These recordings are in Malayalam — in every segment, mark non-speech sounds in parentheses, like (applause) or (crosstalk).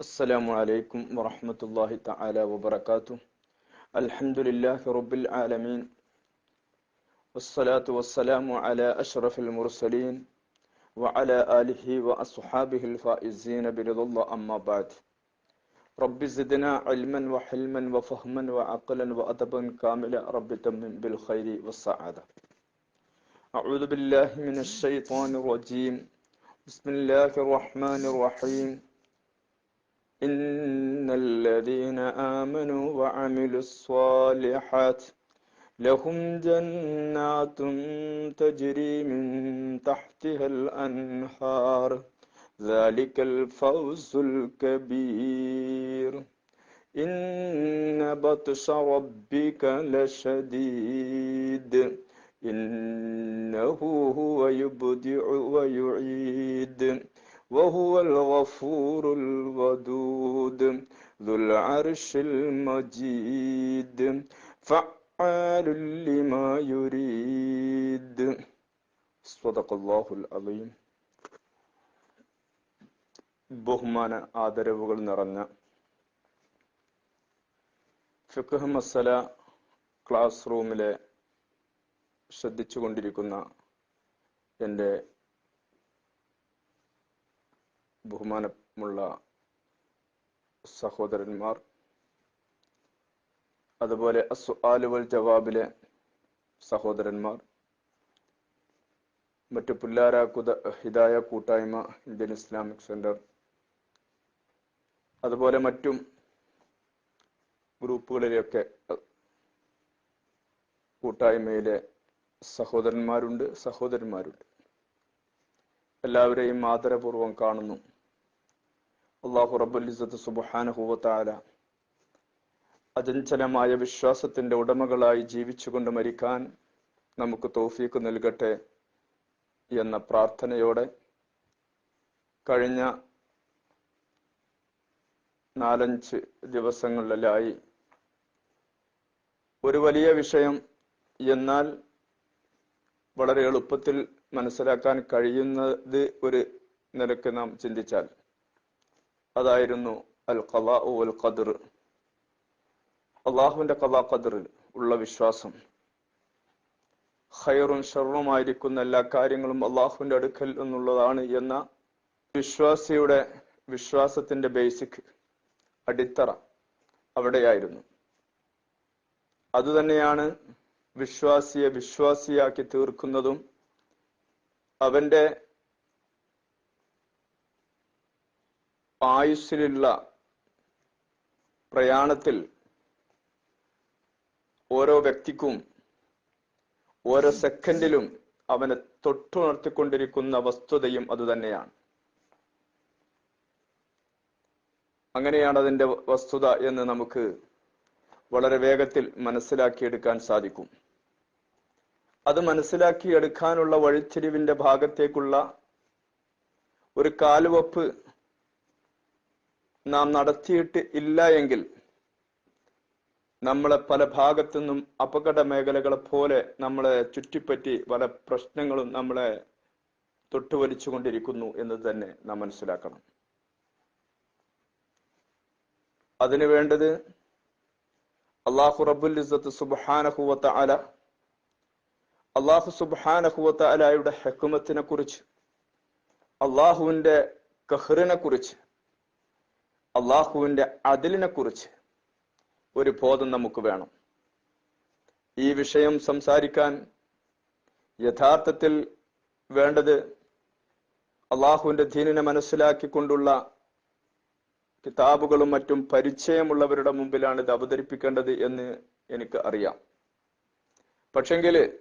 السلام عليكم ورحمة الله تعالى وبركاته. الحمد لله رب العالمين. والصلاة والسلام على أشرف المرسلين وعلى آله وأصحابه الفائزين برضا الله أما بعد. رب زدنا علما وحلما وفهما وعقلا وأدبا كاملا رب تمم بالخير والسعادة. أعوذ بالله من الشيطان الرجيم. بسم الله الرحمن الرحيم. إن الذين آمنوا وعملوا الصالحات لهم جنات تجري من تحتها الأنهار. ذلك الفوز الكبير. إن بطش ربك لشديد. إنه هو يبدع ويعيد. وهو الغفور الودود ذو العرش المجيد فعال لما يريد صدق الله العظيم ബഹുമാന ആദരവുകൾ നിറഞ്ഞ ഫിഖ് മസല ക്ലാസ് റൂമിലെ ശ്രദ്ധിച്ചുകൊണ്ടിരിക്കുന്ന എൻ്റെ ബഹുമാനമുള്ള സഹോദരന്മാർ അതുപോലെ അസുആലുവൽ ജവാബിലെ സഹോദരന്മാർ മറ്റു പുല്ലാരാക്കുത ഹിതായ കൂട്ടായ്മ ഇന്ത്യൻ ഇസ്ലാമിക് സെന്റർ അതുപോലെ മറ്റും ഗ്രൂപ്പുകളിലെയൊക്കെ കൂട്ടായ്മയിലെ സഹോദരന്മാരുണ്ട് സഹോദരന്മാരുണ്ട് എല്ലാവരെയും ആദരപൂർവം കാണുന്നു. അള്ളാഹു റബുലിസത്ത് സുബുഹാനഹുവത്താല അചഞ്ചലമായ വിശ്വാസത്തിന്റെ ഉടമകളായി ജീവിച്ചുകൊണ്ട് മരിക്കാൻ നമുക്ക് തോഫീക്ക് നൽകട്ടെ എന്ന പ്രാർത്ഥനയോടെ കഴിഞ്ഞ നാലഞ്ച് ദിവസങ്ങളിലായി ഒരു വലിയ വിഷയം എന്നാൽ വളരെ എളുപ്പത്തിൽ മനസ്സിലാക്കാൻ കഴിയുന്നത് ഒരു നിലയ്ക്ക് നാം ചിന്തിച്ചാൽ അതായിരുന്നു അൽ കലാ ഉൽ ഖദർ അള്ളാഹുവിന്റെ കലാ ഖദറിൽ ഉള്ള വിശ്വാസം. ഖൈറും ഷറുമായിരിക്കുന്ന എല്ലാ കാര്യങ്ങളും അള്ളാഹുവിന്റെ അടുക്കൽ എന്നുള്ളതാണ് എന്ന വിശ്വാസിയുടെ വിശ്വാസത്തിന്റെ ബേസിക് അടിത്തറ അവിടെയായിരുന്നു. അതുതന്നെയാണ് വിശ്വാസിയെ വിശ്വാസിയാക്കി തീർക്കുന്നതും അവന്റെ ആയുസ്സിലുള്ള പ്രയാണത്തിൽ ഓരോ വ്യക്തിക്കും ഓരോ സെക്കൻഡിലും അവനെ തൊട്ടുണർത്തിക്കൊണ്ടിരിക്കുന്ന വസ്തുതയും അതുതന്നെയാണ് അങ്ങനെയാണ് അതിന്റെ വസ്തുത എന്ന് നമുക്ക് വളരെ വേഗത്തിൽ മനസ്സിലാക്കിയെടുക്കാൻ സാധിക്കും. അത് മനസ്സിലാക്കിയെടുക്കാനുള്ള വഴിത്തിരിവിന്റെ ഭാഗത്തേക്കുള്ള ഒരു കാലുവപ്പ് നാം നടത്തിയിട്ട് ഇല്ല എങ്കിൽ നമ്മളെ പല ഭാഗത്തു നിന്നും അപകട മേഖലകളെ പോലെ നമ്മളെ ചുറ്റിപ്പറ്റി പല പ്രശ്നങ്ങളും നമ്മളെ തൊട്ടുവലിച്ചു കൊണ്ടിരിക്കുന്നു എന്ന് തന്നെ നാം മനസ്സിലാക്കണം. അതിനു വേണ്ടത് അള്ളാഹു റബുൽ സുബാനഹുവത്ത അല അള്ളാഹു സുബാനഹുവത്ത അലായുടെ ഹെക്കുമത്തിനെ കുറിച്ച് അള്ളാഹുവിന്റെ കഹറിനെ കുറിച്ച് അള്ളാഹുവിന്റെ അതിലിനെ കുറിച്ച് ഒരു ബോധം നമുക്ക് വേണം. ഈ വിഷയം സംസാരിക്കാൻ യഥാർത്ഥത്തിൽ വേണ്ടത് അള്ളാഹുവിന്റെ ദീനിനെ മനസ്സിലാക്കിക്കൊണ്ടുള്ള കിതാബുകളും മറ്റും പരിചയമുള്ളവരുടെ മുമ്പിലാണ് ഇത് അവതരിപ്പിക്കേണ്ടത് എന്ന് എനിക്ക് അറിയാം. പക്ഷെങ്കിൽ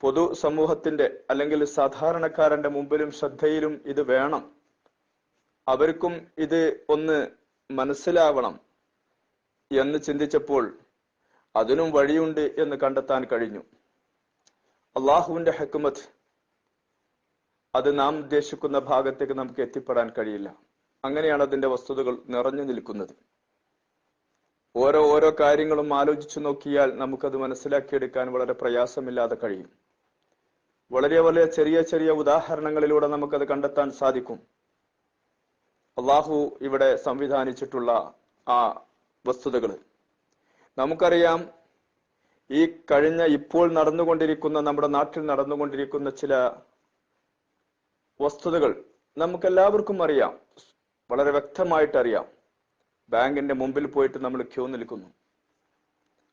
പൊതു സമൂഹത്തിന്റെ അല്ലെങ്കിൽ സാധാരണക്കാരന്റെ മുമ്പിലും ശ്രദ്ധയിലും ഇത് വേണം. അവർക്കും ഇത് ഒന്ന് മനസ്സിലാവണം എന്ന് ചിന്തിച്ചപ്പോൾ അതിനും വഴിയുണ്ട് എന്ന് കണ്ടെത്താൻ കഴിഞ്ഞു. അള്ളാഹുവിന്റെ ഹക്കുമത്ത് അത് നാം ഉദ്ദേശിക്കുന്ന ഭാഗത്തേക്ക് നമുക്ക് എത്തിപ്പെടാൻ കഴിയില്ല. അങ്ങനെയാണ് അതിന്റെ വസ്തുതകൾ നിറഞ്ഞു നിൽക്കുന്നത്. ഓരോ ഓരോ കാര്യങ്ങളും ആലോചിച്ചു നോക്കിയാൽ നമുക്കത് മനസ്സിലാക്കിയെടുക്കാൻ വളരെ പ്രയാസമില്ലാതെ കഴിയും. വളരെ വളരെ ചെറിയ ചെറിയ ഉദാഹരണങ്ങളിലൂടെ നമുക്കത് കണ്ടെത്താൻ സാധിക്കും. അള്ളാഹു ഇവിടെ സംവിധാനിച്ചിട്ടുള്ള ആ വസ്തുതകൾ. നമുക്കറിയാം ഈ കഴിഞ്ഞ ഇപ്പോൾ നടന്നുകൊണ്ടിരിക്കുന്ന നമ്മുടെ നാട്ടിൽ നടന്നുകൊണ്ടിരിക്കുന്ന ചില വസ്തുതകൾ നമുക്കെല്ലാവർക്കും അറിയാം. വളരെ വ്യക്തമായിട്ട് അറിയാം ബാങ്കിന്റെ മുമ്പിൽ പോയിട്ട് നമ്മൾ ക്യൂ നിൽക്കുന്നു.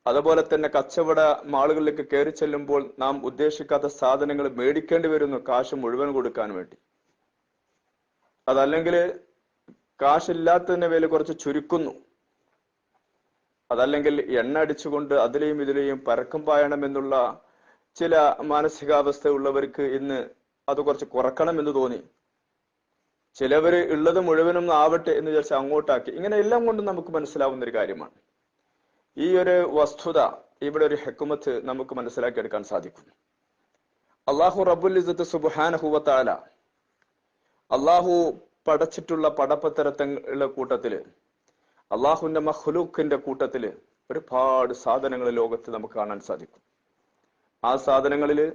അതുപോലെ തന്നെ കച്ചവട മാളുകളിലേക്ക് കയറി ചെല്ലുമ്പോൾ നാം ഉദ്ദേശിക്കാത്ത സാധനങ്ങൾ മേടിക്കേണ്ടി വരുന്നു കാശ് മുഴുവൻ കൊടുക്കാൻ വേണ്ടി. അതല്ലെങ്കിൽ കാശില്ലാത്തതിന്റെ വില കുറച്ച് ചുരുക്കുന്നു. അതല്ലെങ്കിൽ എണ്ണ അടിച്ചുകൊണ്ട് അതിലെയും ഇതിലെയും പരക്കം പായണം എന്നുള്ള ചില മാനസികാവസ്ഥ ഉള്ളവർക്ക് ഇന്ന് അത് കുറച്ച് കുറക്കണം എന്ന് തോന്നി. ചിലവര് ഉള്ളത് മുഴുവനും ആവട്ടെ എന്ന് വിചാരിച്ച് അങ്ങോട്ടാക്കി. ഇങ്ങനെ എല്ലാം കൊണ്ടും നമുക്ക് മനസ്സിലാവുന്ന ഒരു കാര്യമാണ്. ഈ ഒരു വസ്തുത ഇവിടെ ഒരു ഹെക്കുമത്ത് നമുക്ക് മനസ്സിലാക്കിയെടുക്കാൻ സാധിക്കും അള്ളാഹു റബുൽ സുബാനഹുവത്താല അള്ളാഹു പടച്ചിട്ടുള്ള പടപ്പത്തരത്തങ്ങളുടെ കൂട്ടത്തിൽ അള്ളാഹുവിന്റെ മഹ്ലൂക്കിന്റെ കൂട്ടത്തിൽ ഒരുപാട് സാധനങ്ങൾ ലോകത്ത് നമുക്ക് കാണാൻ സാധിക്കും. ആ സാധനങ്ങളിൽ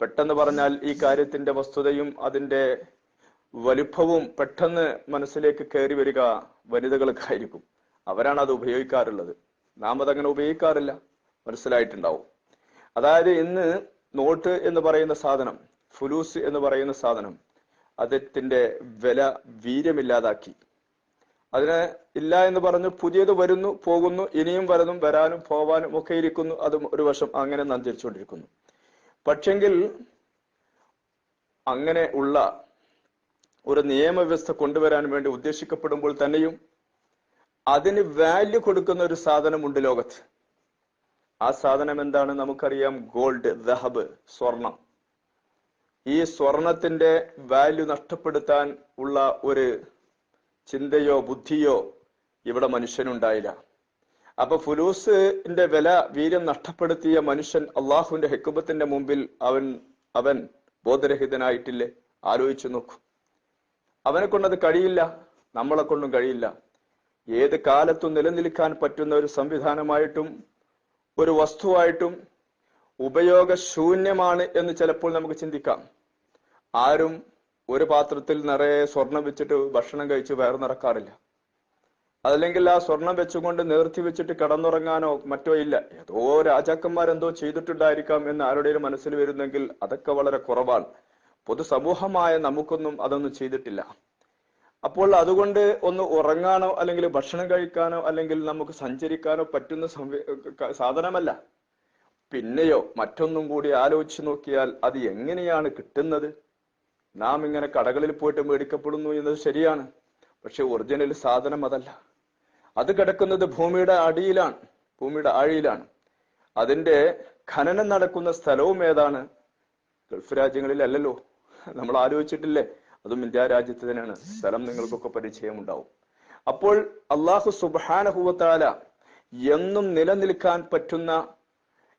പെട്ടെന്ന് പറഞ്ഞാൽ ഈ കാര്യത്തിന്റെ വസ്തുതയും അതിന്റെ വലുപ്പവും പെട്ടെന്ന് മനസ്സിലേക്ക് കയറി വരിക വനിതകൾക്കായിരിക്കും. അവരാണ് അത് ഉപയോഗിക്കാറുള്ളത്. നാം അതങ്ങനെ ഉപയോഗിക്കാറില്ല. മനസ്സിലായിട്ടുണ്ടാവും. അതായത് ഇന്ന് നോട്ട് എന്ന് പറയുന്ന സാധനം ഫുലൂസ് എന്ന് പറയുന്ന സാധനം അതിന്റെ വില വീര്യമില്ലാതാക്കി. അതിനെ ഇല്ല എന്ന് പറഞ്ഞു പുതിയത് വരുന്നു പോകുന്നു ഇനിയും വരുന്നു വരാനും പോവാനും ഒക്കെ ഇരിക്കുന്നു അത് ഒരു വർഷം അങ്ങനെ നന്ദിച്ചുകൊണ്ടിരിക്കുന്നു. പക്ഷെങ്കിൽ അങ്ങനെ ഉള്ള ഒരു നിയമവ്യവസ്ഥ കൊണ്ടുവരാൻ വേണ്ടി ഉദ്ദേശിക്കപ്പെടുമ്പോൾ തന്നെയും അതിന് വാല്യൂ കൊടുക്കുന്ന ഒരു സാധനമുണ്ട് ലോകത്ത്. ആ സാധനം എന്താണ്? നമുക്കറിയാം ഗോൾഡ് ദഹബ് സ്വർണം. ഈ സ്വർണത്തിന്റെ വാല്യൂ നഷ്ടപ്പെടുത്താൻ ഉള്ള ഒരു ചിന്തയോ ബുദ്ധിയോ ഇവിടെ മനുഷ്യനുണ്ടായില്ല. അപ്പൊ ഫുലൂസിന്റെ വില വീര്യം നഷ്ടപ്പെടുത്തിയ മനുഷ്യൻ അള്ളാഹുവിന്റെ ഹെക്കുബത്തിന്റെ മുമ്പിൽ അവൻ അവൻ ബോധരഹിതനായിട്ടില്ലേ? ആലോചിച്ചു നോക്കൂ. അവനെ കൊണ്ടത് കഴിയില്ല നമ്മളെ കൊണ്ടും കഴിയില്ല. ഏത് കാലത്തും നിലനിൽക്കാൻ പറ്റുന്ന ഒരു സംവിധാനമായിട്ടും ഒരു വസ്തുവായിട്ടും ഉപയോഗശൂന്യമാണ് എന്ന് ചിലപ്പോൾ നമുക്ക് ചിന്തിക്കാം. ആരും ഒരു പാത്രത്തിൽ നിറയെ സ്വർണം വെച്ചിട്ട് ഭക്ഷണം കഴിച്ച് വയറു നിറക്കാറില്ല അതല്ലെങ്കിൽ ആ സ്വർണം വെച്ചുകൊണ്ട് നിർത്തി വെച്ചിട്ട് കിടന്നുറങ്ങാനോ മറ്റോ ഇല്ല. ഏതോ രാജാക്കന്മാരെന്തോ ചെയ്തിട്ടുണ്ടായിരിക്കാം എന്ന് ആരുടെയും മനസ്സിൽ വരുന്നെങ്കിൽ അതൊക്കെ വളരെ കുറവാണ്. പൊതുസമൂഹമായ നമുക്കൊന്നും അതൊന്നും ചെയ്തിട്ടില്ല. അപ്പോൾ അതുകൊണ്ട് ഒന്ന് ഉറങ്ങാനോ അല്ലെങ്കിൽ ഭക്ഷണം കഴിക്കാനോ അല്ലെങ്കിൽ നമുക്ക് സഞ്ചരിക്കാനോ പറ്റുന്ന സാധനമല്ല. പിന്നെയോ മറ്റൊന്നും കൂടി ആലോചിച്ച് നോക്കിയാൽ അത് എങ്ങനെയാണ് കിട്ടുന്നത്? നാം ഇങ്ങനെ കടകളിൽ പോയിട്ട് മേടിക്കപ്പെടുന്നു എന്നത് ശരിയാണ്. പക്ഷെ ഒറിജിനൽ സാധനം അതല്ല. അത് കിടക്കുന്നത് ഭൂമിയുടെ അടിയിലാണ് ഭൂമിയുടെ ആഴിയിലാണ്. അതിന്റെ ഖനനം നടക്കുന്ന സ്ഥലവും ഏതാണ്? ഗൾഫ് രാജ്യങ്ങളിലല്ലല്ലോ. നമ്മൾ ആലോചിച്ചിട്ടില്ലേ? അതും ഇന്ത്യ രാജ്യത്ത് തന്നെയാണ്. സ്ഥലം നിങ്ങൾക്കൊക്കെ പരിചയമുണ്ടാവും. അപ്പോൾ അള്ളാഹു സുബാനഹുവത്താല എന്നും നിലനിൽക്കാൻ പറ്റുന്ന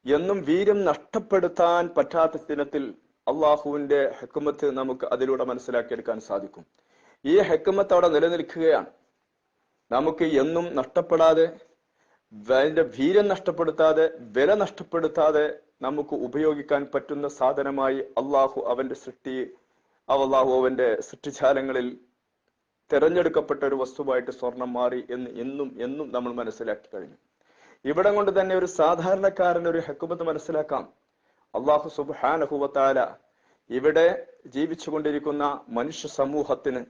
എന്നും വീര്യം നഷ്ടപ്പെടുത്താൻ പറ്റാത്ത ദിനത്തിൽ അള്ളാഹുവിന്റെ ഹെക്കുമത്ത് നമുക്ക് അതിലൂടെ മനസ്സിലാക്കിയെടുക്കാൻ സാധിക്കും. ഈ ഹെക്കുമത്ത് അവിടെ നിലനിൽക്കുകയാണ്. നമുക്ക് എന്നും നഷ്ടപ്പെടാതെ അതിന്റെ വീര്യം നഷ്ടപ്പെടുത്താതെ വില നഷ്ടപ്പെടുത്താതെ നമുക്ക് ഉപയോഗിക്കാൻ പറ്റുന്ന സാധനമായി അള്ളാഹു അവന്റെ സൃഷ്ടി അള്ളാഹു അവന്റെ സൃഷ്ടിജാലങ്ങളിൽ തിരഞ്ഞെടുക്കപ്പെട്ട ഒരു വസ്തുവായിട്ട് സ്വർണം മാറി എന്ന് എന്നും എന്നും നമ്മൾ മനസ്സിലാക്കി കഴിഞ്ഞു. ഇവിടം കൊണ്ട് തന്നെ ഒരു സാധാരണക്കാരൻ ഒരു ഹെക്കുമത്ത് മനസ്സിലാക്കാം. അള്ളാഹു സുബാനഹുവത്താല ഇവിടെ ജീവിച്ചുകൊണ്ടിരിക്കുന്ന മനുഷ്യ സമൂഹത്തിന്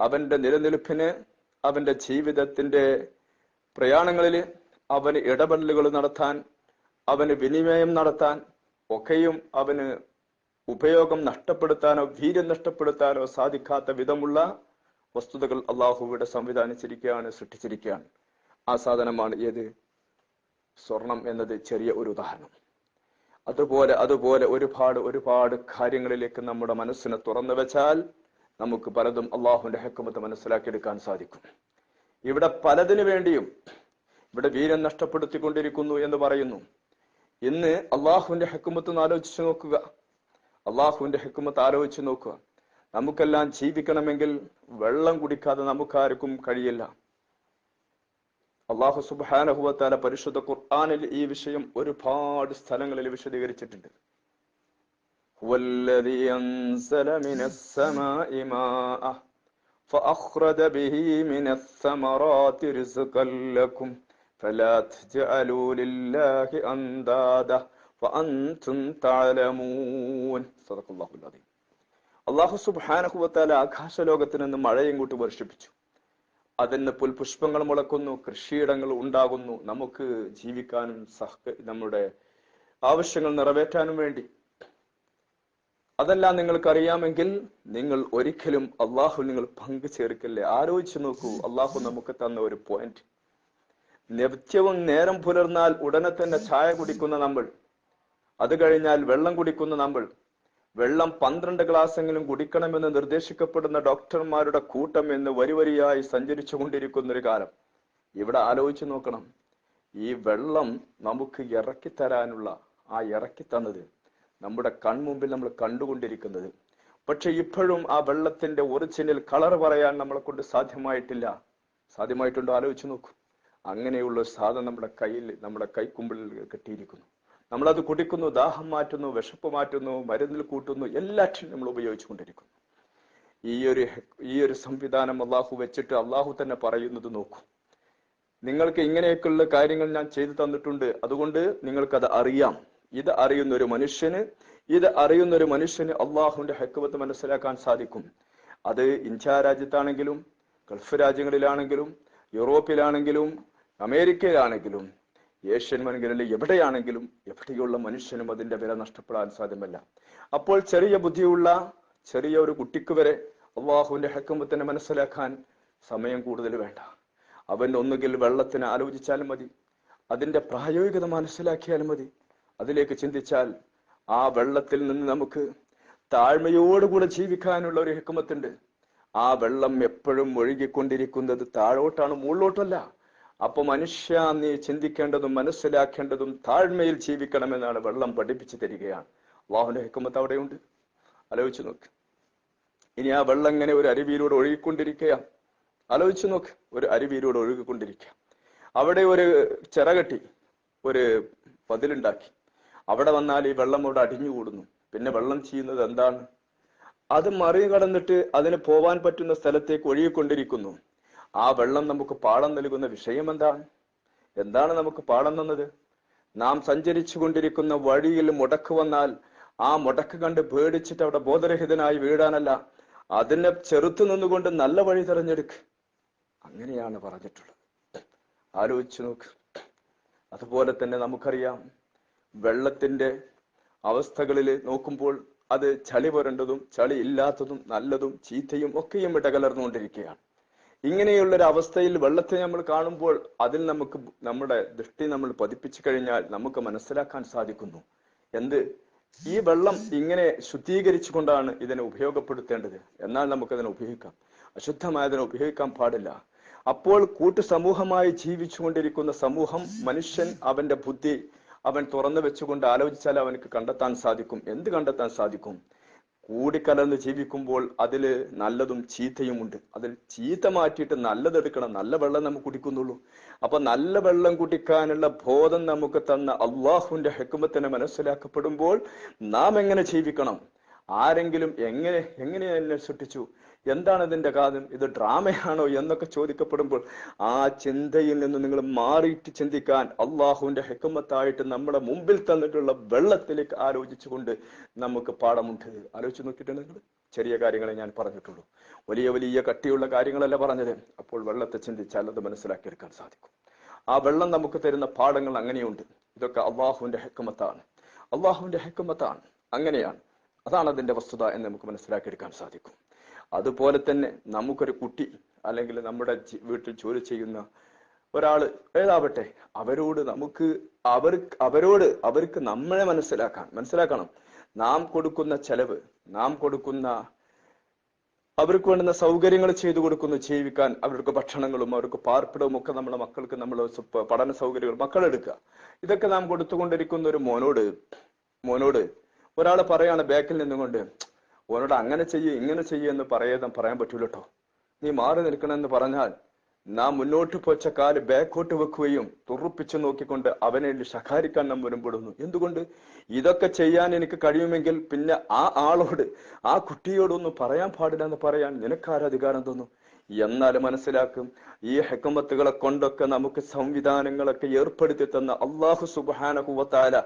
അവന്റെ നിലനിൽപ്പിന് അവന്റെ ജീവിതത്തിന്റെ പ്രയാണങ്ങളിൽ അവന് ഇടപെടലുകൾ നടത്താൻ അവന് വിനിമയം നടത്താൻ ഒക്കെയും അവന് ഉപയോഗം നഷ്ടപ്പെടുത്താനോ വീര്യം നഷ്ടപ്പെടുത്താനോ സാധിക്കാത്ത വിധമുള്ള വസ്തുതകൾ അള്ളാഹുവിടെ സംവിധാനിച്ചിരിക്കുകയാണ് സൃഷ്ടിച്ചിരിക്കുകയാണ്. ആ സാധനമാണ് ഏത്? സ്വർണം എന്നത് ചെറിയ ഒരു ഉദാഹരണം. അതുപോലെ അതുപോലെ ഒരുപാട് ഒരുപാട് കാര്യങ്ങളിലേക്ക് നമ്മുടെ മനസ്സിനെ തുറന്നു വെച്ചാൽ നമുക്ക് പലതും അള്ളാഹുവിന്റെ ഹെക്കുമത്ത് മനസ്സിലാക്കിയെടുക്കാൻ സാധിക്കും. ഇവിടെ പലതിനു വേണ്ടിയും ഇവിടെ വീരം നഷ്ടപ്പെടുത്തിക്കൊണ്ടിരിക്കുന്നു എന്ന് പറയുന്നു. ഇന്ന് അള്ളാഹുവിന്റെ ഹെക്കുമത്ത് ആലോചിച്ച് നോക്കുക. അള്ളാഹുവിന്റെ ഹെക്കുമത്ത് ആലോചിച്ച് നോക്കുക. നമുക്കെല്ലാം ജീവിക്കണമെങ്കിൽ വെള്ളം കുടിക്കാതെ നമുക്കാർക്കും കഴിയില്ല. അള്ളാഹു സുബാനഹുവത്താല പരിശുദ്ധ ഖുർആാനിൽ ഈ വിഷയം ഒരുപാട് സ്ഥലങ്ങളിൽ വിശദീകരിച്ചിട്ടുണ്ട് هو الذي أنزل من السماء ماء فأخرج به من الثمرات رزقا لكم فلا تجعلوا لله أندادا وأنتم تعلمون صدق الله العظيم അള്ളാഹു സുബാനഹുവത്താല ആകാശലോകത്ത് നിന്ന് മഴ ഇങ്ങോട്ട് വർഷിപ്പിച്ചു അതിന് പുൽപുഷ്പങ്ങൾ മുളക്കുന്നു കൃഷിയിടങ്ങൾ ഉണ്ടാകുന്നു. നമുക്ക് ജീവിക്കാനും സഹ നമ്മുടെ ആവശ്യങ്ങൾ നിറവേറ്റാനും വേണ്ടി. അതെല്ലാം നിങ്ങൾക്കറിയാമെങ്കിൽ നിങ്ങൾ ഒരിക്കലും അള്ളാഹു നിങ്ങൾ പങ്കു ചേർക്കല്ലേ? ആലോചിച്ചു നോക്കൂ. അള്ളാഹു നമുക്ക് തന്ന ഒരു പോയിന്റ് നിത്യവും നേരം പുലർന്നാൽ ഉടനെ തന്നെ ചായ കുടിക്കുന്ന നമ്മൾ. അത് കഴിഞ്ഞാൽ വെള്ളം കുടിക്കുന്ന നമ്മൾ. വെള്ളം പന്ത്രണ്ട് ഗ്ലാസ്സെങ്കിലും കുടിക്കണമെന്ന് നിർദ്ദേശിക്കപ്പെടുന്ന ഡോക്ടർമാരുടെ കൂട്ടം എന്ന് വരി വരിയായി സഞ്ചരിച്ചു കൊണ്ടിരിക്കുന്ന ഒരു കാലം. ഇവിടെ ആലോചിച്ച് നോക്കണം. ഈ വെള്ളം നമുക്ക് ഇറക്കി തരാനുള്ള ആ ഇറക്കി തന്നത് നമ്മുടെ കൺമുമ്പിൽ നമ്മൾ കണ്ടുകൊണ്ടിരിക്കുന്നത്. പക്ഷെ ഇപ്പോഴും ആ വെള്ളത്തിന്റെ ഒറിജിനൽ കളർ പറയാൻ നമ്മളെ കൊണ്ട് സാധ്യമായിട്ടില്ല. സാധ്യമായിട്ടുണ്ടോ? ആലോചിച്ച് നോക്കൂ. അങ്ങനെയുള്ള സാധനം നമ്മുടെ കയ്യിൽ നമ്മുടെ കൈക്കുമ്പിൽ കെട്ടിയിരിക്കുന്നു. നമ്മളത് കുടിക്കുന്നു ദാഹം മാറ്റുന്നു വിശപ്പ് മാറ്റുന്നു മരുന്നിൽ കൂട്ടുന്നു എല്ലാറ്റിനും നമ്മൾ ഉപയോഗിച്ചുകൊണ്ടിരിക്കുന്നു. ഈ ഒരു ഈ ഒരു സംവിധാനം അള്ളാഹു വെച്ചിട്ട് അള്ളാഹു തന്നെ പറയുന്നത് നോക്കൂ. നിങ്ങൾക്ക് ഇങ്ങനെയൊക്കെയുള്ള കാര്യങ്ങൾ ഞാൻ ചെയ്തു തന്നിട്ടുണ്ട്. അതുകൊണ്ട് നിങ്ങൾക്കത് അറിയാം. ഇത് അറിയുന്ന ഒരു മനുഷ്യന് ഇത് അറിയുന്ന ഒരു മനുഷ്യന് അള്ളാഹുവിന്റെ ഹെക്കുവത്ത് മനസ്സിലാക്കാൻ സാധിക്കും. അത് ഇന്ത്യ രാജ്യത്താണെങ്കിലും ഗൾഫ് രാജ്യങ്ങളിലാണെങ്കിലും യൂറോപ്പിലാണെങ്കിലും അമേരിക്കയിലാണെങ്കിലും ഏഷ്യൻ മേഖലയിൽ എവിടെയാണെങ്കിലും എവിടെയുള്ള മനുഷ്യനും അതിന്റെ വില നഷ്ടപ്പെടാൻ സാധ്യമല്ല. അപ്പോൾ ചെറിയ ബുദ്ധിയുള്ള ചെറിയ ഒരു കുട്ടിക്ക് വരെ അള്ളാഹുവിന്റെ ഹക്കുമ്പത്തിനെ മനസ്സിലാക്കാൻ സമയം കൂടുതൽ വേണ്ട. അവൻ ഒന്നുകിൽ വെള്ളത്തിന് ആലോചിച്ചാലും മതി അതിന്റെ പ്രായോഗികത മനസ്സിലാക്കിയാലും മതി. അതിലേക്ക് ചിന്തിച്ചാൽ ആ വെള്ളത്തിൽ നിന്ന് നമുക്ക് താഴ്മയോടുകൂടെ ജീവിക്കാനുള്ള ഒരു ഹെക്കുമത്തുണ്ട്. ആ വെള്ളം എപ്പോഴും ഒഴുകിക്കൊണ്ടിരിക്കുന്നത് താഴോട്ടാണ് മുകളിലോട്ടല്ല? അപ്പൊ മനുഷ്യ നീ ചിന്തിക്കേണ്ടതും മനസ്സിലാക്കേണ്ടതും താഴ്മയിൽ ജീവിക്കണമെന്നാണ് വെള്ളം പഠിപ്പിച്ചു തരികയാണ്. വാഹന ഹെക്കുമത്ത് അവിടെയുണ്ട്. ആലോചിച്ചു നോക്ക്. ഇനി ആ വെള്ളം ഇങ്ങനെ ഒരു അരുവിയിലൂടെ ഒഴുകിക്കൊണ്ടിരിക്കുക ആലോചിച്ചു നോക്ക്. ഒരു അരുവിയിലൂടെ ഒഴുകിക്കൊണ്ടിരിക്കുക. അവിടെ ഒരു ചിറകട്ടി ഒരു പതിലുണ്ടാക്കി. അവിടെ വന്നാൽ ഈ വെള്ളം അവിടെ അടിഞ്ഞുകൂടുന്നു. പിന്നെ വെള്ളം ചെയ്യുന്നത് എന്താണ്? അത് മറികടന്നിട്ട് അതിന് പോവാൻ പറ്റുന്ന സ്ഥലത്തേക്ക് ഒഴുകിക്കൊണ്ടിരിക്കുന്നു. ആ വെള്ളം നമുക്ക് പാഠം നൽകുന്ന വിഷയം എന്താണ്? എന്താണ് നമുക്ക് പാഠം തന്നത്? നാം സഞ്ചരിച്ചു കൊണ്ടിരിക്കുന്ന വഴിയിൽ മുടക്ക് വന്നാൽ ആ മുടക്ക് കണ്ട് പേടിച്ചിട്ട് അവിടെ ബോധരഹിതനായി വീഴാനല്ല. അതിനെ ചെറുത്തു നിന്നുകൊണ്ട് നല്ല വഴി തിരഞ്ഞെടുക്ക്. അങ്ങനെയാണ് പറഞ്ഞിട്ടുള്ളത്. ആലോചിച്ചു നോക്ക്. അതുപോലെ തന്നെ നമുക്കറിയാം വെള്ളത്തിന്റെ അവസ്ഥകളിൽ നോക്കുമ്പോൾ അത് ചളി പുരണ്ടതും ചളി ഇല്ലാത്തതും നല്ലതും ചീത്തയും ഒക്കെയും ഇടകലർന്നുകൊണ്ടിരിക്കുകയാണ്. ഇങ്ങനെയുള്ള ഒരു അവസ്ഥയിൽ വെള്ളത്തെ നമ്മൾ കാണുമ്പോൾ അതിൽ നമുക്ക് നമ്മുടെ ദൃഷ്ടി നമ്മൾ പതിപ്പിച്ചു കഴിഞ്ഞാൽ നമുക്ക് മനസ്സിലാക്കാൻ സാധിക്കുന്നു. എന്ത്? ഈ വെള്ളം ഇങ്ങനെ ശുദ്ധീകരിച്ചു കൊണ്ടാണ് ഇതിനെ ഉപയോഗപ്പെടുത്തേണ്ടത്. എന്നാൽ നമുക്കതിനെ ഉപയോഗിക്കാം. അശുദ്ധമായതിനെ ഉപയോഗിക്കാൻ പാടില്ല. അപ്പോൾ കൂട്ടു സമൂഹമായി ജീവിച്ചുകൊണ്ടിരിക്കുന്ന സമൂഹം മനുഷ്യൻ അവന്റെ ബുദ്ധി അവൻ തുറന്നു വെച്ചുകൊണ്ട് ആലോചിച്ചാൽ അവനക്ക് കണ്ടെത്താൻ സാധിക്കും. എന്ത് കണ്ടെത്താൻ സാധിക്കും? കൂടിക്കലർന്ന് ജീവിക്കുമ്പോൾ അതിൽ നല്ലതും ചീത്തയും ഉണ്ട് അതിൽ ചീത്ത മാറ്റിയിട്ട് നല്ലതെടുക്കണം നല്ല വെള്ളം നമുക്ക് കുടിക്കുന്നുള്ളൂ. അപ്പൊ നല്ല വെള്ളം കുടിക്കാനുള്ള ബോധം നമുക്ക് തന്ന അള്ളാഹുവിന്റെ ഹെക്കുമത്തിനെ മനസ്സിലാക്കപ്പെടുമ്പോൾ നാം എങ്ങനെ ജീവിക്കണം? ആരെങ്കിലും എങ്ങനെ എങ്ങനെ എന്നെ സൃഷ്ടിച്ചു? എന്താണ് ഇതിന്റെ കാര്യം? ഇത് ഡ്രാമയാണോ എന്നൊക്കെ ചോദിക്കപ്പെടുമ്പോൾ ആ ചിന്തയിൽ നിന്ന് നിങ്ങൾ മാറിയിട്ട് ചിന്തിക്കാൻ അള്ളാഹുവിന്റെ ഹെക്കുമത്തായിട്ട് നമ്മുടെ മുമ്പിൽ തന്നിട്ടുള്ള വെള്ളത്തിലേക്ക് ആലോചിച്ചുകൊണ്ട് നമുക്ക് പാഠമുണ്ട്. ആലോചിച്ച് നോക്കിയിട്ടുണ്ട് നിങ്ങൾ? ചെറിയ കാര്യങ്ങളെ ഞാൻ പറഞ്ഞിട്ടുള്ളൂ. വലിയ വലിയ കട്ടിയുള്ള കാര്യങ്ങളല്ല പറഞ്ഞത്. അപ്പോൾ വെള്ളത്തെ ചിന്തിച്ചാൽ അത് മനസ്സിലാക്കിയെടുക്കാൻ സാധിക്കും. ആ വെള്ളം നമുക്ക് തരുന്ന പാഠങ്ങൾ അങ്ങനെയുണ്ട്. ഇതൊക്കെ അള്ളാഹുവിന്റെ ഹെക്കുമത്താണ്. അള്ളാഹുവിന്റെ ഹെക്കുമത്താണ്. അങ്ങനെയാണ്. അതാണ് അതിന്റെ വസ്തുത എന്ന് നമുക്ക് മനസ്സിലാക്കിയെടുക്കാൻ സാധിക്കും. അതുപോലെ തന്നെ നമുക്കൊരു കുട്ടി അല്ലെങ്കിൽ നമ്മുടെ വീട്ടിൽ ജോലി ചെയ്യുന്ന ഒരാൾ ഏതാവട്ടെ അവരോട് നമുക്ക് അവർ അവരോട് അവർക്ക് നമ്മളെ മനസ്സിലാക്കാൻ മനസ്സിലാക്കണം. നാം കൊടുക്കുന്ന ചെലവ് നാം കൊടുക്കുന്ന അവർക്ക് വേണ്ടുന്ന സൗകര്യങ്ങൾ ചെയ്തു കൊടുക്കുന്നു ജീവിക്കാൻ അവർക്ക് ഭക്ഷണങ്ങളും അവർക്ക് പാർപ്പിടവും ഒക്കെ നമ്മുടെ മക്കൾക്ക് നമ്മൾ പഠന സൗകര്യങ്ങൾ മക്കളെടുക്കുക ഇതൊക്കെ നാം കൊടുത്തുകൊണ്ടിരിക്കുന്ന ഒരു മോനോട് മോനോട് ഒരാൾ പറയാണ് ബാക്കിൽ നിന്നുകൊണ്ട് ഓനോട് അങ്ങനെ ചെയ്യ് ഇങ്ങനെ ചെയ്യ് എന്ന് പറയാൻ പറയാൻ പറ്റൂല കേട്ടോ നീ മാറി നിൽക്കണമെന്ന് പറഞ്ഞാൽ നാം മുന്നോട്ട് പോച്ച കാൽ ബാക്കോട്ട് വെക്കുകയും തുറുപ്പിച്ചു നോക്കിക്കൊണ്ട് അവനെ ശകാരിക്കാൻ നാം മുൻപെടുന്നു. എന്തുകൊണ്ട്? ഇതൊക്കെ ചെയ്യാൻ എനിക്ക് കഴിയുമെങ്കിൽ പിന്നെ ആ ആളോട് ആ കുട്ടിയോടൊന്നും പറയാൻ പാടില്ല എന്ന് പറയാൻ നിനക്കാരധികാരം തോന്നും. എന്നാൽ മനസ്സിലാക്കും. ഈ ഹെക്കമത്തുകളെ കൊണ്ടൊക്കെ നമുക്ക് സംവിധാനങ്ങളൊക്കെ ഏർപ്പെടുത്തി തന്ന അള്ളാഹു സുബാനഹുവത്താല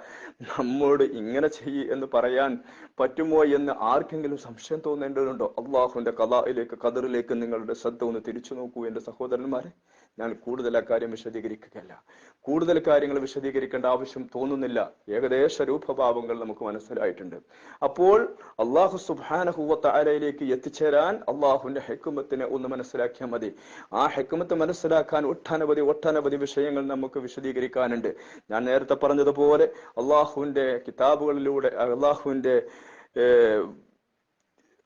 നമ്മോട് ഇങ്ങനെ ചെയ്യ് എന്ന് പറയാൻ പറ്റുമോ എന്ന് ആർക്കെങ്കിലും സംശയം തോന്നേണ്ടതുണ്ടോ? അള്ളാഹുവിന്റെ കഥയിലേക്ക് കതറിലേക്ക് നിങ്ങളുടെ ശ്രദ്ധ ഒന്ന് തിരിച്ചു നോക്കൂ എന്റെ സഹോദരന്മാരെ. ഞാൻ കൂടുതൽ അക്കാര്യം കാര്യം വിശദീകരിക്കുകയല്ല. കൂടുതൽ കാര്യങ്ങൾ വിശദീകരിക്കേണ്ട ആവശ്യം തോന്നുന്നില്ല. ഏകദേശ രൂപഭാവങ്ങൾ നമുക്ക് മനസ്സിലായിട്ടുണ്ട്. അപ്പോൾ അള്ളാഹു സുബാനഹുവത്ത ആലയിലേക്ക് എത്തിച്ചേരാൻ അള്ളാഹുവിന്റെ ഹെക്കുമത്തിനെ ഒന്ന് മനസ്സിലാക്കിയാൽ മതി. ആ ഹെക്കുമത്ത് മനസ്സിലാക്കാൻ ഒട്ടനവധി ഒട്ടനവധി വിഷയങ്ങൾ നമുക്ക് വിശദീകരിക്കാനുണ്ട്. ഞാൻ നേരത്തെ പറഞ്ഞതുപോലെ അള്ളാഹുവിന്റെ കിതാബുകളിലൂടെ അള്ളാഹുവിന്റെ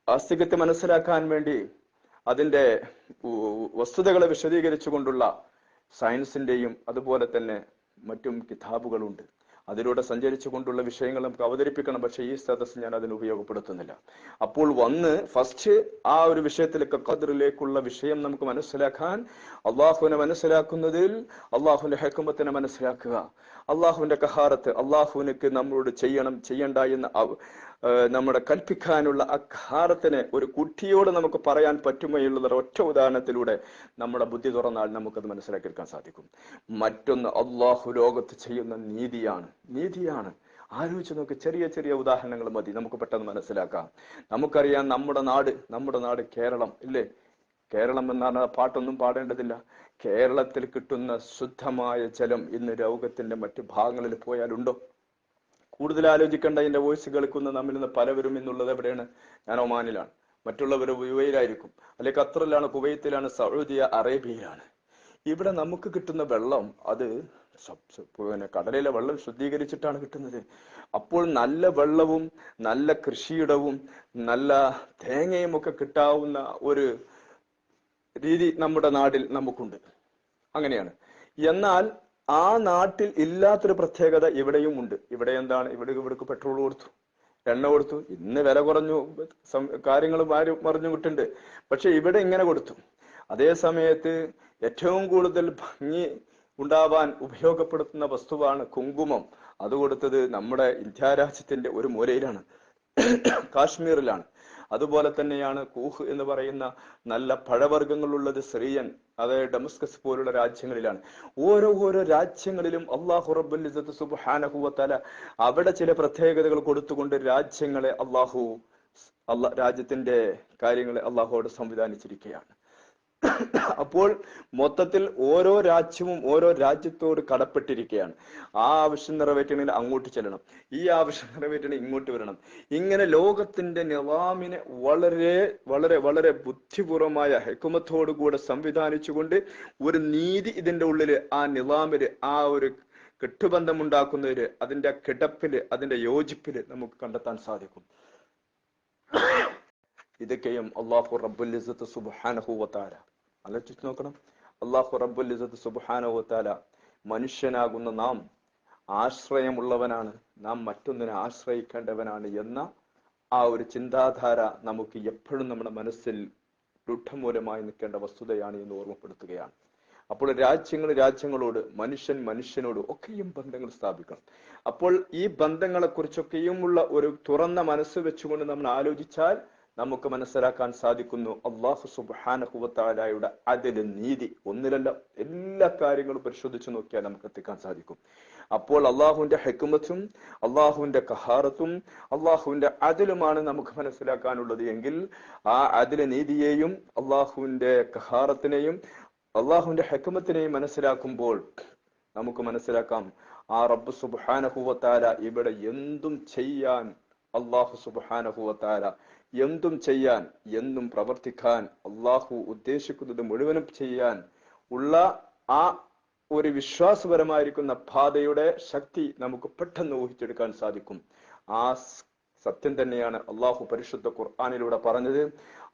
ആസ്തികത്തെ മനസ്സിലാക്കാൻ വേണ്ടി അതിന്റെ ഉ- വസ്തുതകളെ വിശദീകരിച്ചുകൊണ്ടുള്ള സയൻസിന്റെയും അതുപോലെ തന്നെ മറ്റും കിതാബുകളുണ്ട്. അതിലൂടെ സഞ്ചരിച്ചു കൊണ്ടുള്ള വിഷയങ്ങൾ നമുക്ക് അവതരിപ്പിക്കണം. പക്ഷെ ഈ സ്റ്റാറ്റസ് ഞാൻ അതിന് ഉപയോഗപ്പെടുത്തുന്നില്ല. അപ്പോൾ വന്ന് ഫസ്റ്റ് ആ ഒരു വിഷയത്തിലേക്ക് ഖദറിലേക്കുള്ള വിഷയം നമുക്ക് മനസ്സിലാക്കാൻ അള്ളാഹുവിനെ മനസ്സിലാക്കുന്നതിൽ അള്ളാഹുവിന്റെ ഹെക്കുമത്തിനെ മനസ്സിലാക്കുക. അള്ളാഹുവിന്റെ കഹാറത്ത് അള്ളാഹുവിനക്ക് നമ്മളോട് ചെയ്യണം ചെയ്യണ്ട എന്ന് നമ്മുടെ കൽപ്പിക്കാനുള്ള അഖാരത്തിനെ ഒരു കുട്ടിയോട് നമുക്ക് പറയാൻ പറ്റുമോ എന്നുള്ളത് ഒറ്റ ഉദാഹരണത്തിലൂടെ നമ്മുടെ ബുദ്ധി തുറന്നാൽ നമുക്കത് മനസ്സിലാക്കിയെടുക്കാൻ സാധിക്കും. മറ്റൊന്ന് അള്ളാഹു ലോകത്ത് ചെയ്യുന്ന നീതിയാണ്. നീതിയാണ്. ആലോചിച്ച് നോക്ക് ചെറിയ ചെറിയ ഉദാഹരണങ്ങൾ മതി. നമുക്ക് പെട്ടെന്ന് മനസ്സിലാക്കാം. നമുക്കറിയാം നമ്മുടെ നാട് നമ്മുടെ നാട് കേരളം ഇല്ലേ? കേരളം എന്ന് പറഞ്ഞാൽ പാട്ടൊന്നും പാടേണ്ടതില്ല. കേരളത്തിൽ കിട്ടുന്ന ശുദ്ധമായ ജലം ഇന്ന് ലോകത്തിന്റെ മറ്റു ഭാഗങ്ങളിൽ പോയാലുണ്ടോ? കൂടുതൽ ആലോചിക്കേണ്ട അതിന്റെ വോയിസ് കേൾക്കുന്ന നമ്മിൽ നിന്ന് പലവരും എന്നുള്ളത് എവിടെയാണ്? ഞാൻ ഒമാനിലാണ്. മറ്റുള്ളവർ യുവയിലായിരിക്കും. അല്ലെ ഖത്തറിലാണ് കുവൈത്തിലാണ് സൗദി അറേബ്യയിലാണ്. ഇവിടെ നമുക്ക് കിട്ടുന്ന വെള്ളം അത് പിന്നെ കടലിലെ വെള്ളം ശുദ്ധീകരിച്ചിട്ടാണ് കിട്ടുന്നത്. അപ്പോൾ നല്ല വെള്ളവും നല്ല കൃഷിയിടവും നല്ല തേങ്ങയും ഒക്കെ കിട്ടാവുന്ന ഒരു രീതി നമ്മുടെ നാടിൽ നമുക്കുണ്ട്. അങ്ങനെയാണ്. എന്നാൽ ആ നാട്ടിൽ ഇല്ലാത്തൊരു പ്രത്യേകത ഇവിടെയും ഉണ്ട്. ഇവിടെ എന്താണ്? ഇവിടെ ഇവിടേക്ക് പെട്രോൾ കൊടുത്തു. എണ്ണ കൊടുത്തു. ഇന്ന് വില കുറഞ്ഞു. കാര്യങ്ങൾ മാറി മറിഞ്ഞു വിട്ടുണ്ട് പക്ഷെ ഇവിടെ ഇങ്ങനെ കൊടുത്തു. അതേ സമയത്ത് ഏറ്റവും കൂടുതൽ ഭംഗി ഉണ്ടാവാൻ ഉപയോഗപ്പെടുത്തുന്ന വസ്തുവാണ് കുങ്കുമം. അത് കൊടുത്തത് നമ്മുടെ ഇന്ത്യ രാജ്യത്തിന്റെ ഒരു മൂലയിലാണ്. കാശ്മീരിലാണ്. അതുപോലെ തന്നെയാണ് കൂഹ് എന്ന് പറയുന്ന നല്ല പഴവർഗങ്ങളുള്ളത് സിറിയൻ അതായത് ഡമസ്കസ് പോലുള്ള രാജ്യങ്ങളിലാണ്. ഓരോ ഓരോ രാജ്യങ്ങളിലും അള്ളാഹു റബ്ബുൽ വതആല അവിടെ ചില പ്രത്യേകതകൾ കൊടുത്തുകൊണ്ട് രാജ്യങ്ങളെ അള്ളാഹു അല്ല രാജ്യത്തിന്റെ കാര്യങ്ങളെ അള്ളാഹുവോട് സംവിധാനിച്ചിരിക്കുകയാണ്. അപ്പോൾ മൊത്തത്തിൽ ഓരോ രാജ്യവും ഓരോ രാജ്യത്തോട് കടപ്പെട്ടിരിക്കുകയാണ്. ആ ആവശ്യം നിറവേറ്റണമെങ്കിൽ അങ്ങോട്ട് ചെല്ലണം. ഈ ആവശ്യം നിറവേറ്റണമെങ്കിൽ ഇങ്ങോട്ട് വരണം. ഇങ്ങനെ ലോകത്തിന്റെ നിലാമിനെ വളരെ വളരെ വളരെ ബുദ്ധിപൂർവമായ ഹെക്കുമത്തോടുകൂടെ സംവിധാനിച്ചുകൊണ്ട് ഒരു നീതി ഇതിന്റെ ഉള്ളിൽ ആ നിലാമിൽ ആ ഒരു കെട്ടുബന്ധം ഉണ്ടാക്കുന്നതിൽ അതിന്റെ കിടപ്പിൽ അതിന്റെ യോജിപ്പിൽ നമുക്ക് കണ്ടെത്താൻ സാധിക്കും. ഇതൊക്കെയും അള്ളാഹു റബ്ബുൽ വതആല ആലോചിച്ച് നോക്കണം. അള്ളാഹു റബ്ബുൽ ഇസ്സത്ത് സുബ്ഹാനഹു വതആല മനുഷ്യനാകുന്ന നാം ആശ്രയമുള്ളവനാണ്. നാം മറ്റൊന്നിനെ ആശ്രയിക്കേണ്ടവനാണ് എന്ന ആ ഒരു ചിന്താധാര നമുക്ക് എപ്പോഴും നമ്മുടെ മനസ്സിൽ ദുഃഖമൂലമായി നിൽക്കേണ്ട വസ്തുതയാണ് എന്ന് ഓർമ്മപ്പെടുത്തുകയാണ്. അപ്പോൾ രാജ്യങ്ങൾ രാജ്യങ്ങളോട് മനുഷ്യൻ മനുഷ്യനോട് ഒക്കെയും ബന്ധങ്ങൾ സ്ഥാപിക്കണം. അപ്പോൾ ഈ ബന്ധങ്ങളെ കുറിച്ചൊക്കെയും ഉള്ള ഒരു തുറന്ന മനസ്സ് വെച്ചുകൊണ്ട് നമ്മൾ ആലോചിച്ചാൽ നമുക്ക് മനസ്സിലാക്കാൻ സാധിക്കുന്നു. അള്ളാഹു സുബാനഹുവത്താലായുടെ അതിൽ നീതി ഒന്നിലല്ല എല്ലാ കാര്യങ്ങളും പരിശോധിച്ചു നോക്കിയാൽ നമുക്ക് എത്തിക്കാൻ സാധിക്കും. അപ്പോൾ അള്ളാഹുവിന്റെ ഹെക്കുമത്തും അള്ളാഹുവിന്റെ കഹാറത്തും അള്ളാഹുവിന്റെ അതിലുമാണ് നമുക്ക് മനസ്സിലാക്കാനുള്ളത് എങ്കിൽ ആ അതിലെ നീതിയെയും അള്ളാഹുവിന്റെ കഹാറത്തിനെയും അള്ളാഹുവിന്റെ ഹെക്കുമത്തിനെയും മനസ്സിലാക്കുമ്പോൾ നമുക്ക് മനസ്സിലാക്കാം ആ റബ്ബ് സുബാനഹുവത്താല ഇവിടെ എന്തും ചെയ്യാൻ അള്ളാഹു സുബാനഹുവത്താല എന്തും ചെയ്യാൻ എന്നും പ്രവർത്തിക്കാൻ അള്ളാഹു ഉദ്ദേശിക്കുന്നത് മുഴുവനും ചെയ്യാൻ ഉള്ള ആ ഒരു വിശ്വാസപരമായിരിക്കുന്ന പാതയുടെ ശക്തി നമുക്ക് പെട്ടെന്ന് ഊഹിച്ചെടുക്കാൻ സാധിക്കും. ആ സത്യം തന്നെയാണ് അള്ളാഹു പരിശുദ്ധ ഖുർആാനിലൂടെ പറഞ്ഞത്.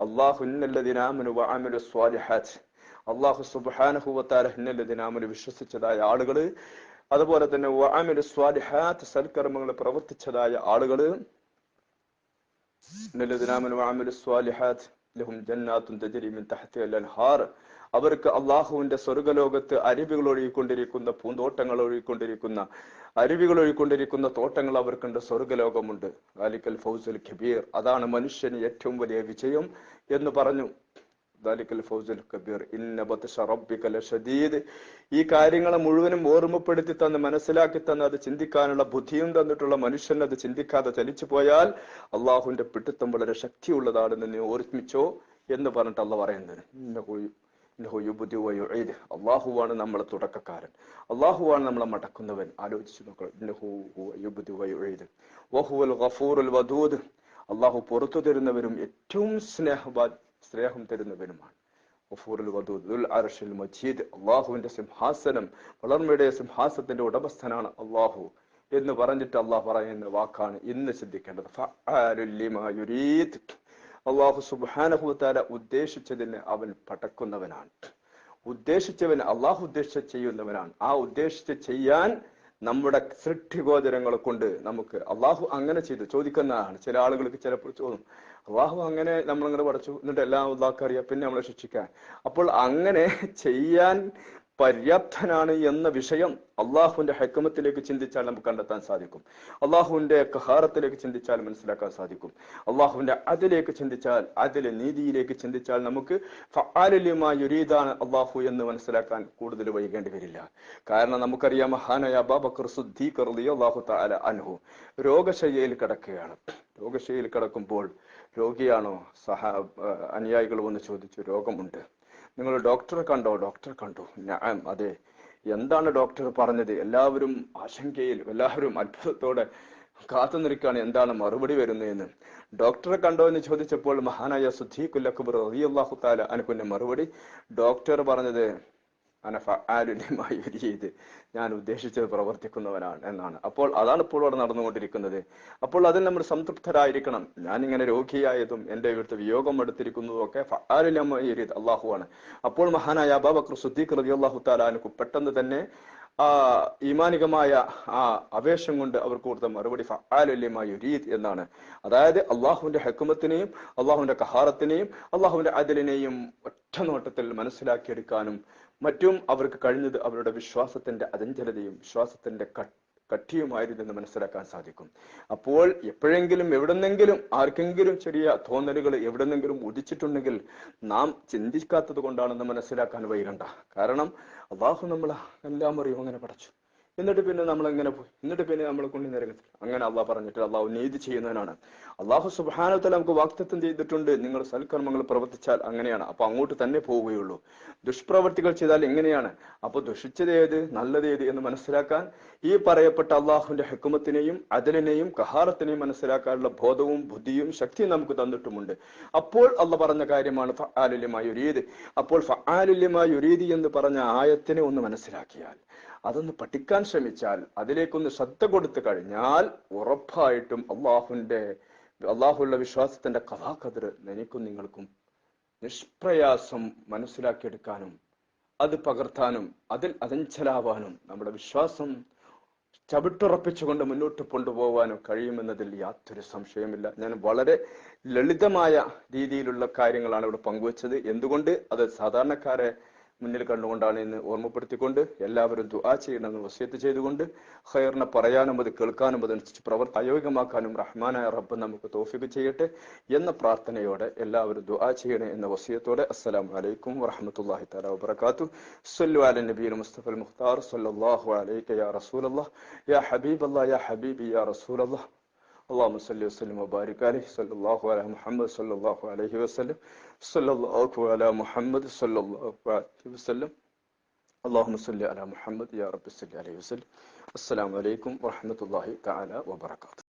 അള്ളാഹു ഇന്നല്ലതിനാമനു വഅമലു സ്വാലിഹാത്ത്. അള്ളാഹു സുബ്ഹാനഹുവത്താല ഹിന്നല്ലതിനാമനു വിശ്വസിച്ചതായ ആളുകൾ അതുപോലെ തന്നെ സ്വാലിഹാത്ത് സൽക്കർമ്മങ്ങൾ പ്രവർത്തിച്ചതായ ആളുകൾ ഇന്നല്ലതിനാമനു വഅമലു സ്വാലിഹാത്ത് ലഹും ജന്നാത്തുൻ തജ്രി മിൻ തഹ്തിഹ അൽ-അൻഹാർ അവർക്ക് അള്ളാഹുവിന്റെ സ്വർഗലോകത്ത് അരുവികൾ ഒഴുകിക്കൊണ്ടിരിക്കുന്ന പൂന്തോട്ടങ്ങൾ ഒഴുകിക്കൊണ്ടിരിക്കുന്ന അരുവികൾ ഒഴുകിക്കൊണ്ടിരിക്കുന്ന തോട്ടങ്ങൾ അവർക്കുണ്ട് സ്വർഗലോകമുണ്ട്. ഗാലിക്കൽ ഫൗസുൽ ഖബീർ. അതാണ് മനുഷ്യന് ഏറ്റവും വലിയ വിജയം എന്ന് പറഞ്ഞു. ഇന്ന ലശദീദ് ഈ കാര്യങ്ങളെ മുഴുവനും ഓർമ്മപ്പെടുത്തി തന്ന് മനസ്സിലാക്കി തന്ന് അത് ചിന്തിക്കാനുള്ള ബുദ്ധിയും തന്നിട്ടുള്ള മനുഷ്യൻ അത് ചിന്തിക്കാതെ ചലിച്ചു പോയാൽ അള്ളാഹുവിന്റെ പിടുത്തം വളരെ ശക്തിയുള്ളതാണെന്ന് നീ ഓർമ്മിച്ചോ എന്ന് പറഞ്ഞിട്ട് അള്ള പറയുന്നത്. അള്ളാഹുവാണ് നമ്മളെ തുടക്കക്കാരൻ. അള്ളാഹുവാണ് നമ്മളെ മടക്കുന്നവൻ. ആലോചിച്ചു നോക്കണം അള്ളാഹു പുറത്തു തരുന്നവരും ഏറ്റവും സ്നേഹബാ സ്നേഹം തരുന്നവനുമാണ്. മജീദ് അള്ളാഹുവിന്റെ സിംഹാസനം വളർമയുടെ സിംഹാസനത്തിന്റെ ഉടമസ്ഥനാണ് അള്ളാഹു എന്ന് പറഞ്ഞിട്ട് അള്ളാഹ് പറയുന്ന വാക്കാണ് ഇന്ന് ചിന്തിക്കേണ്ടത്. അള്ളാഹു സുബാനഹുത്താല ഉദ്ദേശിച്ചതിന് അവൻ പടക്കുന്നവനാണ്. ഉദ്ദേശിച്ചവൻ അള്ളാഹു ഉദ്ദേശിച്ച ചെയ്യുന്നവനാണ്. ആ ഉദ്ദേശിച്ച് ചെയ്യാൻ നമ്മുടെ സൃഷ്ടി ഗോചരങ്ങളെ കൊണ്ട് നമുക്ക് അള്ളാഹു അങ്ങനെ ചെയ്തു. ചോദിക്കുന്നതാണ്. ചില ആളുകൾക്ക് ചിലപ്പോൾ ചോദിക്കും അള്ളാഹു അങ്ങനെ നമ്മൾ അങ്ങനെ പഠിച്ചു. എന്നിട്ട് എല്ലാം അള്ളാഹ്ക്ക് അറിയാം. പിന്നെ നമ്മളെ ശിക്ഷിക്കാൻ. അപ്പോൾ അങ്ങനെ ചെയ്യാൻ പര്യാപ്തനാണ് എന്ന വിഷയം അള്ളാഹുവിന്റെ ഹെക്കമത്തിലേക്ക് ചിന്തിച്ചാൽ നമുക്ക് കണ്ടെത്താൻ സാധിക്കും. അള്ളാഹുവിന്റെ കഹാറത്തിലേക്ക് ചിന്തിച്ചാൽ മനസ്സിലാക്കാൻ സാധിക്കും. അള്ളാഹുവിന്റെ അതിലേക്ക് ചിന്തിച്ചാൽ അതിലെ നീതിയിലേക്ക് ചിന്തിച്ചാൽ നമുക്ക് ഫആലിലുമായ യുരീദാണ് അള്ളാഹു എന്ന് മനസ്സിലാക്കാൻ കൂടുതൽ വൈകേണ്ടി വരില്ല. കാരണം നമുക്കറിയാം മഹാനായ അബാബക്കർ സുദ്ദീഖ് റളിയല്ലാഹു തആല അൻഹു രോഗശയ്യയിൽ കിടക്കുകയാണ്. രോഗശയ്യയിൽ കിടക്കുമ്പോൾ രോഗിയാണോ? സഹ അനുയായികൾ വന്ന് ചോദിച്ചു രോഗമുണ്ട്. നിങ്ങൾ ഡോക്ടറെ കണ്ടോ? ഡോക്ടറെ കണ്ടു. ഞാൻ അതെ. എന്താണ് ഡോക്ടർ പറഞ്ഞത്? എല്ലാവരും ആശങ്കയിൽ എല്ലാവരും അത്ഭുതത്തോടെ കാത്തു നിൽക്കുകയാണ്. എന്താണ് മറുപടി വരുന്നതെന്ന്. ഡോക്ടറെ കണ്ടോ എന്ന് ചോദിച്ചപ്പോൾ മഹാനായ സുദ്ദീഖുൽ അക്ബർ റളിയല്ലാഹു തആല അനക്കുന്റെ മറുപടി. ഡോക്ടർ പറഞ്ഞത് (laughs) ചെയ്ത് ഞാൻ ഉദ്ദേശിച്ചത് പ്രവർത്തിക്കുന്നവനാണ് എന്നാണ്. അപ്പോൾ അതാണ് ഇപ്പോൾ അവിടെ നടന്നുകൊണ്ടിരിക്കുന്നത്. അപ്പോൾ അതിൽ നമ്മൾ സംതൃപ്തരായിരിക്കണം. ഞാൻ ഇങ്ങനെ രോഗിയായതും എന്റെ ഇവിടുത്തെ വിയോഗം എടുത്തിരിക്കുന്നതും ഒക്കെ അള്ളാഹു അള്ളാഹുവാണ്. അപ്പോൾ മഹാനായ അബാബക്കർ സുദ്ദീഖ് റതി അള്ളാഹു താലാനു പെട്ടെന്ന് തന്നെ ആ ഈമാനികമായ ആ അവേശം കൊണ്ട് അവർക്ക് കൊടുത്ത മറുപടി ഫആലുല്യമായ യുരീദ് എന്നാണ്. അതായത് അള്ളാഹുവിന്റെ ഹെക്കുമത്തിനെയും അള്ളാഹുവിന്റെ കഹാറത്തിനെയും അള്ളാഹുവിന്റെ അതിലിനെയും ഒറ്റ നോട്ടത്തിൽ മനസ്സിലാക്കിയെടുക്കാനും മറ്റും അവർക്ക് കഴിഞ്ഞത് അവരുടെ വിശ്വാസത്തിന്റെ അചഞ്ചലതയും വിശ്വാസത്തിന്റെ കട്ടിയുമായിരുന്നു കട്ടിയുമായിരുന്നെന്ന് മനസ്സിലാക്കാൻ സാധിക്കും. അപ്പോൾ എപ്പോഴെങ്കിലും എവിടെന്നെങ്കിലും ആർക്കെങ്കിലും ചെറിയ തോന്നലുകൾ എവിടെന്നെങ്കിലും ഉദിച്ചിട്ടുണ്ടെങ്കിൽ നാം ചിന്തിക്കാത്തത് കൊണ്ടാണെന്ന് മനസ്സിലാക്കാൻ വൈകണ്ട. കാരണം അള്ളാഹു നമ്മൾ എല്ലാം അറിയും അങ്ങനെ പടച്ചു. എന്നിട്ട് പിന്നെ നമ്മൾ എങ്ങനെ പോയി? എന്നിട്ട് പിന്നെ നമ്മൾ കൊണ്ട് നിരങ്ങത്തിൽ അങ്ങനെ അള്ളാഹ് പറഞ്ഞിട്ട് അള്ളാഹു നീതി ചെയ്യുന്നവനാണ്. അള്ളാഹു സുബാനത്തിൽ നമുക്ക് വാക്തത്വം ചെയ്തിട്ടുണ്ട്. നിങ്ങൾ സൽക്കർമ്മങ്ങൾ പ്രവർത്തിച്ചാൽ അങ്ങനെയാണ്. അപ്പൊ അങ്ങോട്ട് തന്നെ പോവുകയുള്ളൂ. ദുഷ്പ്രവർത്തികൾ ചെയ്താൽ എങ്ങനെയാണ്? അപ്പൊ ദുഷിച്ചത് ഏത്? നല്ലത് ഏത് എന്ന് മനസ്സിലാക്കാൻ ഈ പറയപ്പെട്ട അള്ളാഹുവിന്റെ ഹെക്കുമത്തിനെയും അതിലിനെയും കഹാറത്തിനെയും മനസ്സിലാക്കാനുള്ള ബോധവും ബുദ്ധിയും ശക്തിയും നമുക്ക് തന്നിട്ടുമുണ്ട്. അപ്പോൾ അള്ള പറഞ്ഞ കാര്യമാണ് ഫാലുല്യമായ ഒരു രീതി അപ്പോൾ ഫാലുല്യമായ ഒരു രീതി എന്ന് പറഞ്ഞ ആയത്തിനെ ഒന്ന് മനസ്സിലാക്കിയാൽ അതൊന്ന് പഠിക്കാൻ ശ്രമിച്ചാൽ അതിലേക്കൊന്ന് ശ്രദ്ധ കൊടുത്തു കഴിഞ്ഞാൽ ഉറപ്പായിട്ടും അള്ളാഹുവിന്റെ അള്ളാഹുള്ള വിശ്വാസത്തിന്റെ കഥാകതിർ എനിക്കും നിങ്ങൾക്കും നിഷ്പ്രയാസം മനസ്സിലാക്കിയെടുക്കാനും അത് പകർത്താനും അതിൽ അതഞ്ചലാവാനും നമ്മുടെ വിശ്വാസം ചവിട്ടുറപ്പിച്ചുകൊണ്ട് മുന്നോട്ട് കൊണ്ടുപോകാനും കഴിയുമെന്നതിൽ യാതൊരു സംശയമില്ല ഞാൻ വളരെ ലളിതമായ രീതിയിലുള്ള കാര്യങ്ങളാണ് ഇവിടെ പങ്കുവച്ചത്. എന്തുകൊണ്ട്? അത് സാധാരണക്കാരെ മുന്നിൽ കണ്ടുകൊണ്ടാണ് ഇന്ന് ഓർമ്മപ്പെടുത്തിക്കൊണ്ട് എല്ലാവരും ദുആ ചെയ്യണമെന്ന് വസിയത്ത് ചെയ്തുകൊണ്ട് ഖൈറിനെ പറയാനും അത് കേൾക്കാനും അതനുസരിച്ച് പ്രവർ അയോഗ്യമാക്കാനും റഹ്മാനായ റബ്ബ് നമുക്ക് തോഫിക്ക് ചെയ്യട്ടെ എന്ന പ്രാർത്ഥനയോടെ എല്ലാവരും ദുആ ചെയ്യണേ എന്ന വസിയത്തോടെ അസ്സലാമു അലൈക്കും വറഹ്മത്തുള്ളാഹി തആല വബറകാത്തു. സല്ലു അല നബിയിൽ മുസ്തഫൽ മുഖ്താർ സല്ലല്ലാഹു അലൈക യാ റസൂലല്ലാഹ് യാ ഹബീബല്ലാഹ് യാ ഹബീബി യാ റസൂലല്ലാഹ്. اللهم صل وسلم وبارك عليه. صلى الله على محمد صلى الله عليه وسلم. صلى الله على محمد صلى الله عليه وسلم. اللهم صل على محمد يا رب صل عليه وسلم. السلام عليكم ورحمة الله تعالى وبركاته.